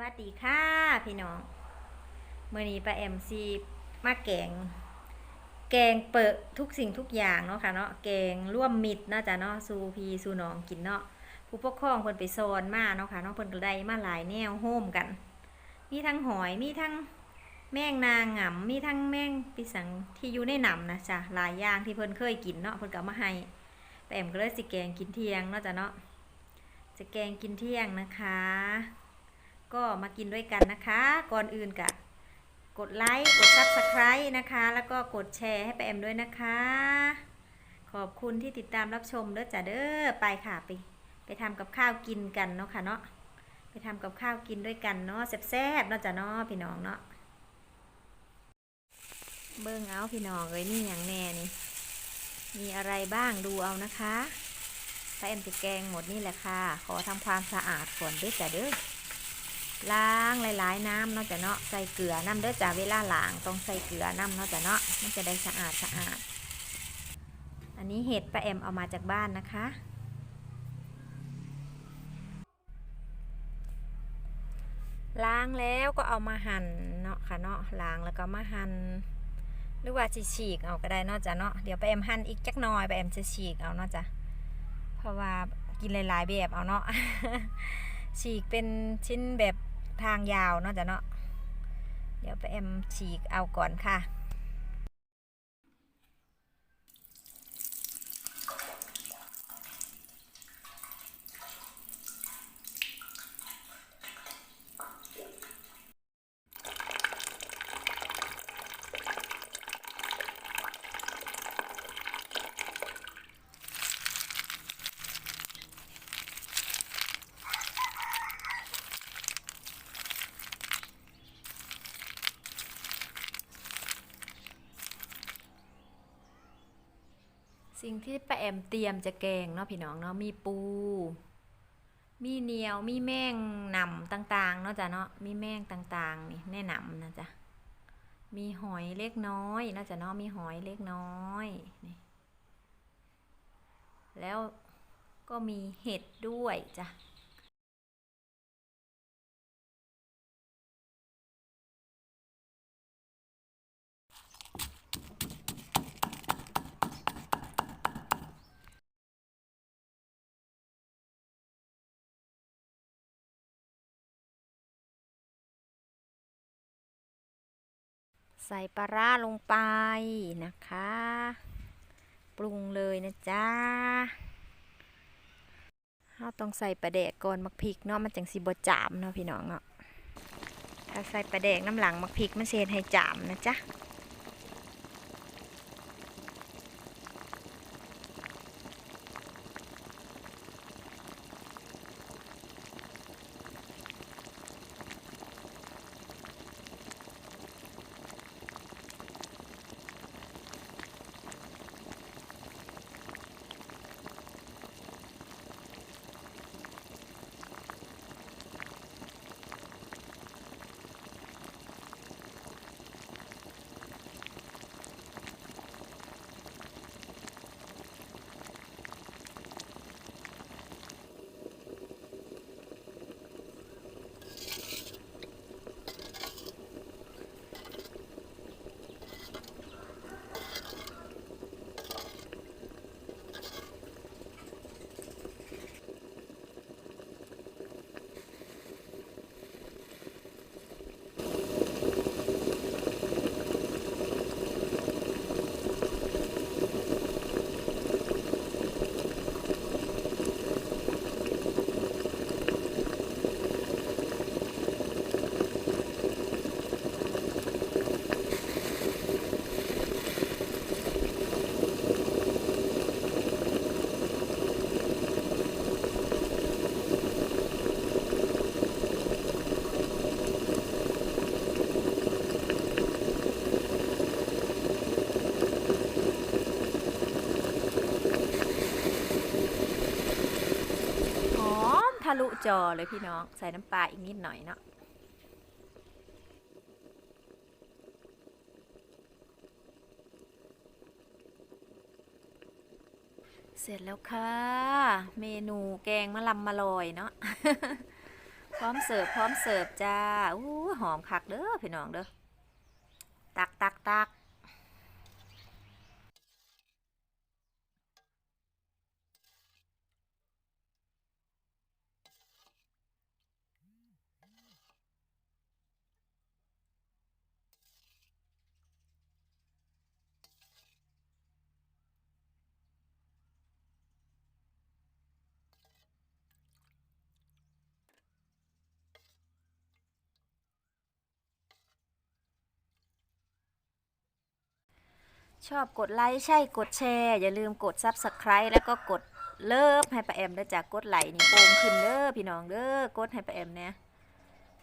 วัสดีค่ะพี่น้องเมื่อนี้ป้าแอมซีมาแกง แกงเปิดทุกสิ่งทุกอย่างเนาะค่ะเนาะแกงร่วมมิตรเนาะจ้ะเนาะสู่พีสู่น้องกินเนาะผู้ปกครองเพิ่นไปสอนมาเนาะค่ะเนาะเพิ่นก็ได้มาหลายแนวโฮมกัน มีทั้งหอยมีทั้งแมงนางหง่ำมีทั้งแมงปีสังที่อยู่ในหนำนะจ้ะหลายอย่างที่เพิ่นเคยกินเนาะเพิ่นก็มาให้ป้าแอมก็เลยสิแกงกินเที่ยงเนาะจ้ะเนาะจะแกงกินเที่ยงนะคะ ก็มากินด้วยกันนะคะ ก่อนอื่นกะกดไลค์กด Subscribe นะคะ แล้วก็กดแชร์ให้ไปแอมด้วยนะคะ ขอบคุณที่ติดตามรับชมเด้อจ้ะเด้อไปค่ะไปไปทำกับข้าวกินกันเนาะค่ะเนาะไปทำกับข้าวกินด้วยกันเนาะแซ่บๆเนาะจ้ะเนาะพี่น้องเนาะเบิ่งเอาพี่น้องเลยนี่อย่างแน่นี่มีอะไรบ้างดูเอานะคะป้าแอมจะแกงหมดนี่แหละค่ะ ขอทำความสะอาดก่อนเด้อจ้ะเด้อ ล้างหลายๆน้ำเนาะจ้ะเนาะใส่เกลือน้ำเด้อจ้ะเวลาล้างต้องใส่เกลือน้ำเนาะจ้ะเนาะมันจะได้สะอาดสะอาด อันนี้เห็ดป้าแอมเอามาจากบ้านนะคะ ล้างแล้วก็เอามาหั่นเนาะค่ะเนาะล้างแล้วก็มาหั่นหรือว่าจะฉีกเอาก็ได้เนาะจ้ะเนาะเดี๋ยวป้าแอมหั่นอีกจักหน่อยป้าแอมจะฉีกเอาเนาะจ้ะเพราะว่ากินหลายๆแบบเอาเนาะฉีกเป็นชิ้นแบบ ทางยาวเนาะจ้ะเนาะ เดี๋ยวไปแอมฉีกเอาก่อนค่ะ สิ่งที่ป้าแอมเตรียมจะแกงเนาะพี่น้องเนาะมีปู มีเนียว มีแมงหนำต่างๆเนาะจ้ะเนาะมีแมงต่างๆนี่แน่หนำนะจ๊ะมีหอยเล็กน้อยเนาะจ้ะเนาะมีหอยเล็กน้อยนี่แล้วก็มีเห็ดด้วยจ้ะ ใส่ปลาร้าลงไปนะคะ ปรุงเลยนะจ๊ะเราต้องใส่ปลาแดกก่อนมักพริกเนาะมันจังสีบจามเนาะพี่น้องเนาะถ้าใส่ปลาแดกน้ำหลังมักพริกมันเซนให้จามนะจ๊ะ หอม ทะลุจอเลยพี่น้อง ใส่น้ำปลาอีกนิดหน่อยเนาะเสร็จแล้วค่ะ เมนูแกงมะลำมะลอยเนาะพร้อมเสิร์ฟพร้อมเสิร์ฟจ้าอู้หอมคักเด้อพี่น้องเด้อตักตักตัก ชอบกดไลค์ใช่กดแชร์ อย่าลืมกดซับสไคร b e แล้วก็กดเลิฟให้ป้าแอมด้วยจากกดไลค์นี่โป่งขึ้นเด้อพี่น้องเด้อกดให้ป้าแอมเนี่ย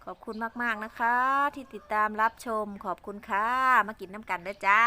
ขอบคุณมาก ๆ นะคะ ที่ติดตามรับชมขอบคุณค่ะ มากินน้ำกันเด้อจ้า